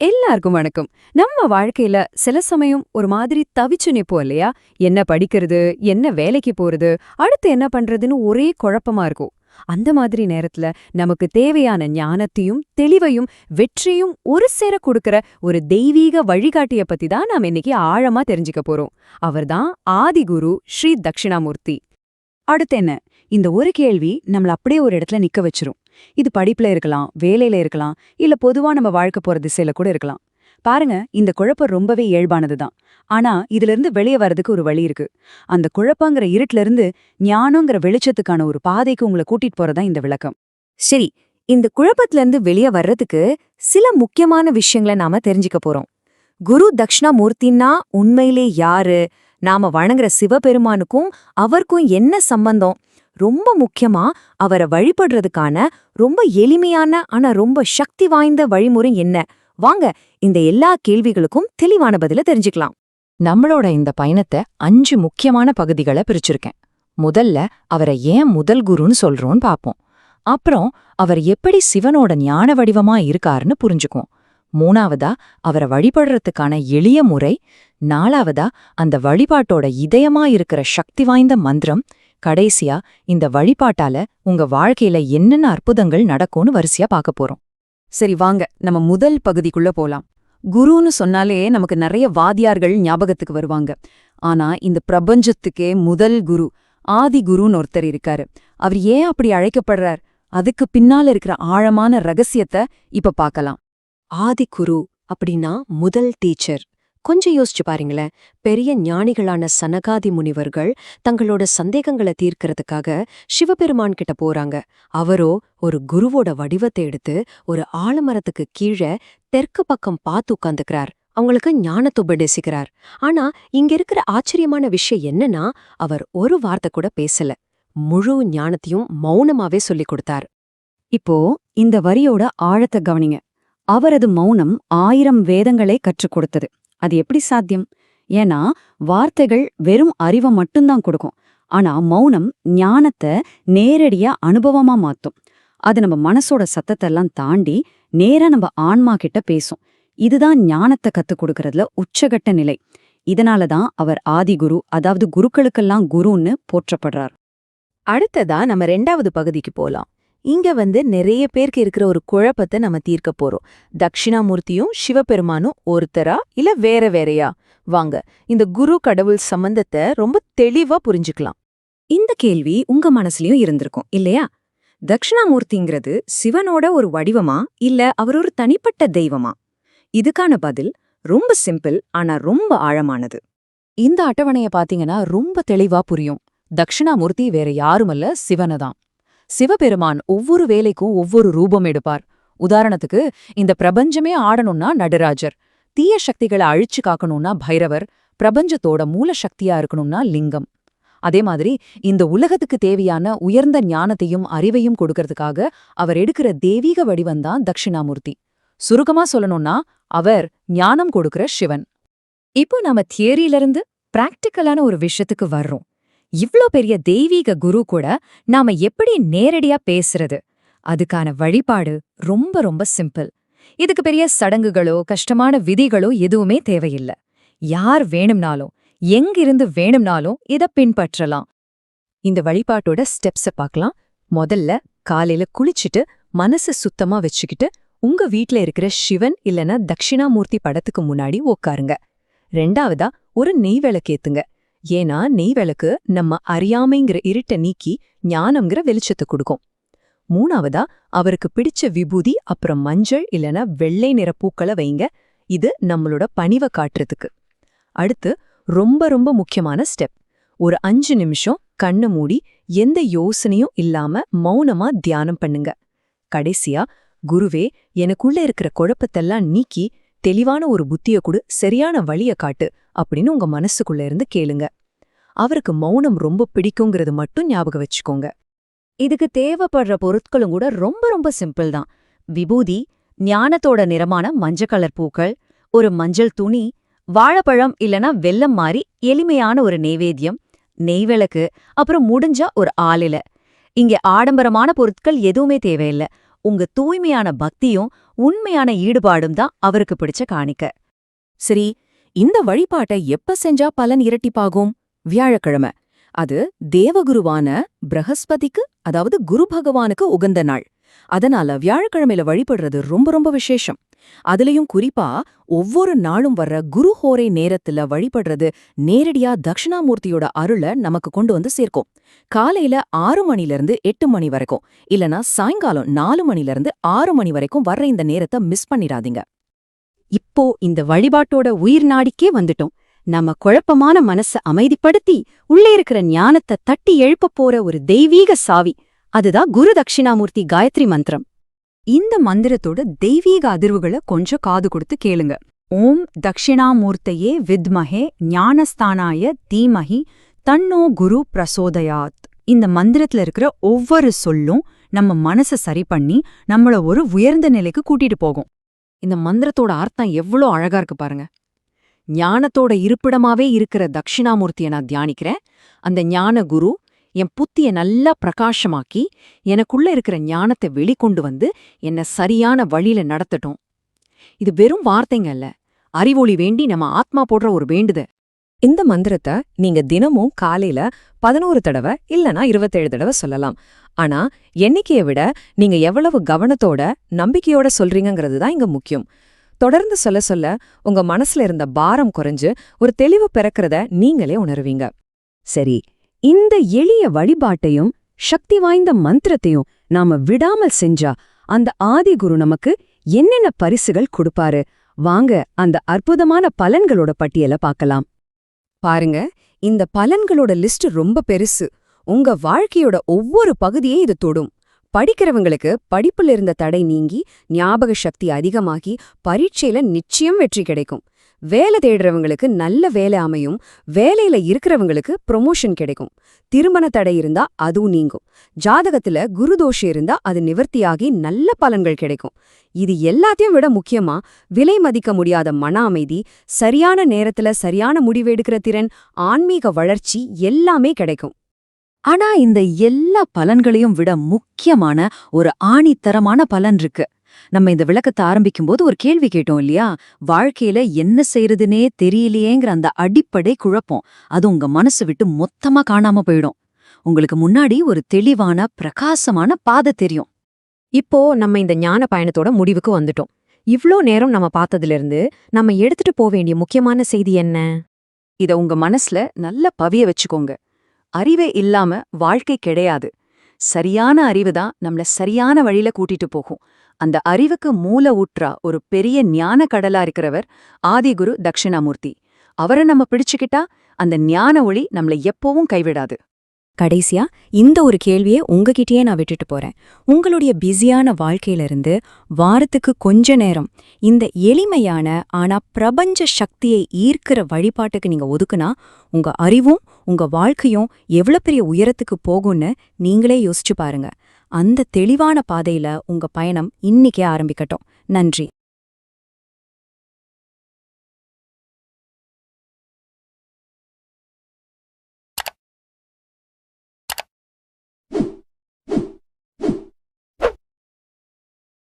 எல்லாருக்கும் வணக்கம். நம்ம வாழ்க்கையில சில சமயம் ஒரு மாதிரி தவிச்சு நிப்போம் இல்லையா? என்ன படிக்கிறது என்ன வேலைக்கு போறது அடுத்து என்ன பண்றதுன்னு ஒரே குழப்பமா இருக்கும். அந்த மாதிரி நேரத்துல நமக்கு தேவையான ஞானத்தையும் தெளிவையும் வெற்றியும் ஒரு சேர கொடுக்கற ஒரு தெய்வீக வழிகாட்டிய பத்தி தான் நாம இன்னைக்கு ஆழமா தெரிஞ்சுக்க போறோம். அவர்தான் ஆதிகுரு ஸ்ரீ தட்சிணாமூர்த்தி. அடுத்து என்ன? இந்த ஒரு கேள்வி நம்மள அப்படியே ஒரு இடத்துல நிக்க வச்சிரும். இது படிப்புல இருக்கலாம் வேலையில இருக்கலாம் இல்ல பொதுவா நம்ம வாழ்க்கை போற திசையில கூட இருக்கலாம். பாருங்க இந்த குழப்பம் ரொம்பவே இயல்பானதுதான். ஆனா இதுல இருந்து வெளியே வர்றதுக்கு ஒரு வழி இருக்கு. அந்த குழப்பங்கிற இருட்டுல இருந்து ஞானங்கிற வெளிச்சத்துக்கான ஒரு பாதைக்கு உங்களை கூட்டிட்டு போறதா இந்த விளக்கம். சரி இந்த குழப்பத்துல இருந்து வெளியே வர்றதுக்கு சில முக்கியமான விஷயங்களை நாம தெரிஞ்சுக்க போறோம். குரு தக்ஷணாமூர்த்தின்னா உண்மையிலே யாரு? நாம வணங்குற சிவபெருமானுக்கும் அவருக்கும் என்ன சம்பந்தம்? ரொம்ப முக்கியமா அவரை வழிபடுறதுக்கான ரொம்ப எளிமையான ஆனா ரொம்ப சக்தி வாய்ந்த வழிமுறை என்ன? வாங்க இந்த எல்லா கேள்விகளுக்கும் தெளிவான பதில தெரிஞ்சுக்கலாம். நம்மளோட இந்த பயணத்தை அஞ்சு முக்கியமான பகுதிகளை பிரிச்சிருக்கேன். முதல்ல அவரை ஏன் முதல் குருன்னு சொல்றோம்னு பாப்போம் அப்புறம் அவர் எப்படி சிவனோட ஞான வடிவமா இருக்காருன்னு புரிஞ்சுக்குவோம். மூணாவதா அவரை வழிபடுறதுக்கான எளிய முறை. நாலாவதா அந்த வழிபாட்டோட இதயமா இருக்கிற சக்தி வாய்ந்த மந்திரம். கடைசியா இந்த வழிபாட்டால உங்க வாழ்க்கையில என்னென்ன அற்புதங்கள் நடக்கும்னு வரிசையா பார்க்க போறோம். சரி வாங்க. நம்ம முதல் பகுதிக்குள்ள போலாம். குருன்னு சொன்னாலே நமக்கு நிறைய வாதியார்கள் ஞாபகத்துக்கு வருவாங்க. ஆனா இந்த பிரபஞ்சத்துக்கே முதல் குரு ஆதி குருன்னு ஒருத்தர் இருக்காரு. அவர் ஏன் அப்படி அழைக்கப்படுறார்? அதுக்கு பின்னால இருக்கிற ஆழமான ரகசியத்தை இப்ப பார்க்கலாம். ஆதிகுரு அப்படின்னா முதல் டீச்சர். கொஞ்சம் யோசிச்சு பாருங்களேன். பெரிய ஞானிகளான சனகாதி முனிவர்கள் தங்களோட சந்தேகங்களை தீர்க்கறதுக்காக சிவபெருமான் கிட்ட போறாங்க. அவரோ ஒரு குருவோட வடிவத்தை எடுத்து ஒரு ஆலமரத்துக்கு கீழே தெற்கு பக்கம் பார்த்து உட்காந்துக்கிறார் அவங்களுக்கு ஞானத்தை உபதேசிக்கிறார் ஆனா இங்க இருக்கிற ஆச்சரியமான விஷயம் என்னன்னா அவர் ஒரு வார்த்தை கூட பேசல. முழு ஞானத்தையும் மௌனமாவே சொல்லிக் கொடுத்தார். இப்போ இந்த வரியோட ஆழத்தை கவனிங்க. அவரது மௌனம் ஆயிரம் வேதங்களை கற்றுக் கொடுத்தது. அது எப்படி சாத்தியம்? ஏன்னா வார்த்தைகள் வெறும் அறிவை மட்டும்தான் கொடுக்கும். ஆனா மௌனம் ஞானத்தை நேரடியா அனுபவமா மாத்தும். அது நம்ம மனசோட சத்தத்தெல்லாம் தாண்டி நேரா நம்ம ஆன்மா கிட்ட பேசும். இதுதான் ஞானத்தை கத்துக் கொடுக்கறதுல உச்சகட்ட நிலை. இதனால தான் அவர் ஆதிகுரு அதாவது குருக்களுக்கெல்லாம் குருன்னு போற்றப்படுறார். அடுத்ததா நம்ம ரெண்டாவது பகுதிக்கு போலாம். இங்க வந்து நிறைய பேருக்கு இருக்கிற ஒரு குழப்பத்தை நம்ம தீர்க்க போறோம். தக்ஷிணாமூர்த்தியும் சிவபெருமானும் ஒருத்தரா இல்ல வேற வேறயா? வாங்க இந்த குரு கடவுள் சம்பந்தத்தை ரொம்ப தெளிவா புரிஞ்சுக்கலாம். இந்த கேள்வி உங்க மனசுலயும் இருந்திருக்கும் இல்லையா? தட்சிணாமூர்த்திங்கிறது சிவனோட ஒரு வடிவமா இல்ல அவர் ஒரு தனிப்பட்ட தெய்வமா? இதுக்கான பதில் ரொம்ப சிம்பிள் ஆனா ரொம்ப ஆழமானது. இந்த அட்டவணைய பாத்தீங்கன்னா ரொம்ப தெளிவா புரியும். தக்ஷிணாமூர்த்தி வேற யாருமல்ல சிவனதான் சிவபெருமான் ஒவ்வொரு வேலைக்கும் ஒவ்வொரு ரூபம் எடுப்பார். உதாரணத்துக்கு இந்த பிரபஞ்சமே ஆடணும்னா நடுராஜர் தீய சக்திகளை அழிச்சு காக்கணும்னா பைரவர் பிரபஞ்சத்தோட மூல சக்தியா இருக்கணும்னா லிங்கம். அதே மாதிரி இந்த உலகத்துக்கு தேவையான உயர்ந்த ஞானத்தையும் அறிவையும் கொடுக்கறதுக்காக அவர் எடுக்கிற தெய்வீக வடிவம்தான் தட்சிணாமூர்த்தி. சுருக்கமா சொல்லணும்னா அவர் ஞானம் கொடுக்கிற சிவன். இப்போ நாம தியரியிலிருந்து பிராக்டிக்கலான ஒரு விஷயத்துக்கு வர்றோம். இவ்ளோ பெரிய தெய்வீக குரு கூட நாம எப்படி நேரடியா பேசுறது? அதுக்கான வழிபாடு ரொம்ப ரொம்ப சிம்பிள். இதுக்கு பெரிய சடங்குகளோ கஷ்டமான விதிகளோ எதுவுமே தேவையில்லை. யார் வேணும்னாலும் எங்கிருந்து வேணும்னாலும் இத பின்பற்றலாம். இந்த வழிபாட்டோட ஸ்டெப்ஸ பார்க்கலாம் முதல்ல காலையில குளிச்சுட்டு மனசு சுத்தமா வச்சுக்கிட்டு உங்க வீட்ல இருக்கிற சிவன் இல்லனா தட்சிணாமூர்த்தி படத்துக்கு முன்னாடி உட்காருங்க ரெண்டாவதா ஒரு நெய் விளக்கேத்துங்க ஏன்னா நெய் விளக்கு நம்ம அறியாமைங்கிற இருட்ட நீக்கி ஞானம்ங்கிற வெளிச்சத்தை கொடுக்கும். மூணாவதா அவருக்கு பிடிச்ச விபூதி அப்புறம் மஞ்சள் இல்லனா வெள்ளை நிற பூக்களை வைங்க. இது நம்மளோட பணிவை காட்டுறதுக்கு. அடுத்து ரொம்ப ரொம்ப முக்கியமான ஸ்டெப். ஒரு அஞ்சு நிமிஷம் கண்ணை மூடி எந்த யோசனையும் இல்லாம மௌனமா தியானம் பண்ணுங்க. கடைசியா குருவே எனக்குள்ள இருக்கிற குழப்பத்தெல்லாம் நீக்கி தெளிவான ஒரு புத்திய கொடு சரியான வழிய காட்டு அப்படின்னு உங்க மனசுக்குள்ள இருந்து கேளுங்க. அவருக்கு மௌனம் ரொம்ப பிடிக்குங்கிறது மட்டும் ஞாபகம் வச்சுக்கோங்க. இதுக்கு தேவைப்படுற பொருட்களும் கூட ரொம்ப ரொம்ப சிம்பிள் தான். விபூதி ஞானத்தோட நிறமான மஞ்ச கலர் பூக்கள் ஒரு மஞ்சள் துணி வாழைப்பழம் இல்லனா வெல்லம் மாறி எளிமையான ஒரு நெய்வேத்தியம் நெய்விளக்கு அப்புறம் முடிஞ்சா ஒரு ஆளில. இங்க ஆடம்பரமான பொருட்கள் எதுவுமே தேவையில்ல. உங்க தூய்மையான பக்தியும் உண்மையான ஈடுபாடும் தான் அவருக்கு பிடிச்ச காணிக்க. சரி இந்த வழிபாட்டை எப்ப செஞ்சா பலன் இரட்டிப்பாகும்? வியாழக்கிழமை. அது தேவகுருவான பிரகஸ்பதிக்கு அதாவது குரு பகவானுக்கு உகந்த நாள். அதனால வியாழக்கிழமையில வழிபடுறது ரொம்ப ரொம்ப விசேஷம். அதுலயும் குறிப்பா ஒவ்வொரு நாளும் வர்ற குரு ஹோரை நேரத்துல வழிபடுறது நேரடியா தட்சிணாமூர்த்தியோட அருளை நமக்கு கொண்டு வந்து சேர்க்கும். காலையில ஆறு மணில இருந்து எட்டு மணி வரைக்கும் இல்லனா சாயங்காலம் நாலு மணில இருந்து ஆறு மணி வரைக்கும் வர்ற இந்த நேரத்தை மிஸ் பண்ணிடாதீங்க. இப்போ இந்த வழிபாட்டோட உயிர் நாடிக்கே வந்துட்டோம். நம்ம குழப்பமான மனச அமைதிப்படுத்தி உள்ளே இருக்கிற ஞானத்தை தட்டி எழுப்பப் போற ஒரு தெய்வீக சாவி. அதுதான் குரு தட்சிணாமூர்த்தி காயத்ரி மந்திரம். இந்த மந்திரத்தோட தெய்வீக அதிர்வுகளை கொஞ்சம் காது கொடுத்து கேளுங்க. ஓம் தக்ஷிணாமூர்த்தையே வித்மஹே ஞானஸ்தானாய தீமஹி தன்னோ குரு பிரசோதயாத். இந்த மந்திரத்துல இருக்கிற ஒவ்வொரு சொல்லும் நம்ம மனச சரி பண்ணி நம்மள ஒரு உயர்ந்த நிலைக்கு கூட்டிட்டு போகும். இந்த மந்திரத்தோட அர்த்தம் எவ்வளோ அழகா இருக்கு பாருங்க. ஞானத்தோட இருப்பிடமாவே இருக்கிற தட்சிணாமூர்த்திய நான் தியானிக்கிறேன். அந்த ஞான குரு என் புத்திய நல்லா பிரகாசமாக்கி எனக்குள்ள இருக்கிற ஞானத்தை வெளிக்கொண்டு வந்து என்ன சரியான வழியில நடத்தட்டும். இது வெறும் வார்த்தைங்க அல்ல. அறிவொளி வேண்டி நம்ம ஆத்மா போடுற ஒரு வேண்டுத இந்த மந்திரத்தை நீங்க தினமும் காலையில பதினோரு தடவை இல்லனா இருபத்தேழு தடவை சொல்லலாம். ஆனா எண்ணிக்கையை விட நீங்க எவ்வளவு கவனத்தோட நம்பிக்கையோட சொல்றீங்கிறது தான் இங்க முக்கியம். தொடர்ந்து சொல்ல சொல்ல உங்க மனசுல இருந்த பாரம் குறைஞ்சு ஒரு தெளிவு பிறக்கிறத நீங்களே உணருவீங்க. சரி இந்த எளிய வழிபாட்டையும் சக்தி வாய்ந்த மந்திரத்தையும் நாம விடாமல் செஞ்சா அந்த ஆதிகுரு நமக்கு என்னென்ன பரிசுகள் கொடுப்பாரு? வாங்க அந்த அற்புதமான பலன்களோட பட்டியலை பார்க்கலாம். பாருங்க இந்த பலன்களோட லிஸ்ட் ரொம்ப பெருசு. உங்க வாழ்க்கையோட ஒவ்வொரு பகுதியே இது தொடும். படிக்கிறவங்களுக்கு படிப்புல இருந்த தடை நீங்கி ஞாபக சக்தி அதிகமாகி பரீட்சையில நிச்சயம் வெற்றி கிடைக்கும். வேலை தேடுறவங்களுக்கு நல்ல வேலை அமையும். வேலையில இருக்கிறவங்களுக்கு ப்ரொமோஷன் கிடைக்கும். திருமண தடை இருந்தா அதுவும் நீங்கும். ஜாதகத்துல குருதோஷம் இருந்தா அது நிவர்த்தியாகி நல்ல பலன்கள் கிடைக்கும். இது எல்லாத்தையும் விட முக்கியமா விலை மதிக்க முடியாத மன அமைதி சரியான நேரத்துல சரியான முடிவெடுக்கிற திறன் ஆன்மீக வளர்ச்சி எல்லாமே கிடைக்கும். ஆனா இந்த எல்லா பலன்களையும் விட முக்கியமான ஒரு ஆணித்தரமான பலன் இருக்கு. நம்ம இந்த விளக்கத்தை ஆரம்பிக்கும்போது ஒரு கேள்வி கேட்டோம் இல்லையா? வாழ்க்கையில என்ன செய்யறதுனே தெரியலையேங்கிற அந்த அடிப்படை குழப்பம் அது உங்க மனசு விட்டு மொத்தமா காணாம போயிடும். உங்களுக்கு முன்னாடி ஒரு தெளிவான பிரகாசமான பாதை தெரியும். இப்போ நம்ம இந்த ஞான பயணத்தோட முடிவுக்கு வந்துட்டோம். இவ்ளோ நேரம் நம்ம பார்த்ததிலிருந்து நம்ம எடுத்துட்டு போக வேண்டிய முக்கியமான செய்தி என்ன? இத உங்க மனசுல நல்ல பவிய வச்சுக்கோங்க. அறிவே இல்லாம வாழ்க்கை கிடையாது. சரியான அறிவு தான் நம்மள சரியான வழியில கூட்டிட்டு போகும். அந்த அறிவுக்கு மூல ஊற்றா ஒரு பெரிய ஞான கடலா இருக்கிறவர் ஆதிகுரு தட்சிணாமூர்த்தி. அவரை நம்ம பிடிச்சுக்கிட்டா அந்த ஞான ஒளி நம்மள எப்பவும் கைவிடாது. கடைசியா இந்த ஒரு கேள்வியை உங்ககிட்டயே நான் விட்டுட்டு போறேன். உங்களுடைய பிஸியான வாழ்க்கையில இருந்து வாரத்துக்கு கொஞ்ச நேரம் இந்த எளிமையான ஆனா பிரபஞ்ச சக்தியை ஈர்க்கிற வழிபாட்டுக்கு நீங்க ஒதுக்குனா உங்க அறிவும் உங்க வாழ்க்கையும் எவ்வளவு பெரிய உயரத்துக்கு போகும்னு நீங்களே யோசிச்சு பாருங்க. அந்த தெளிவான பாதையில உங்க பயணம் இன்னிக்கே ஆரம்பிக்கட்டும். நன்றி.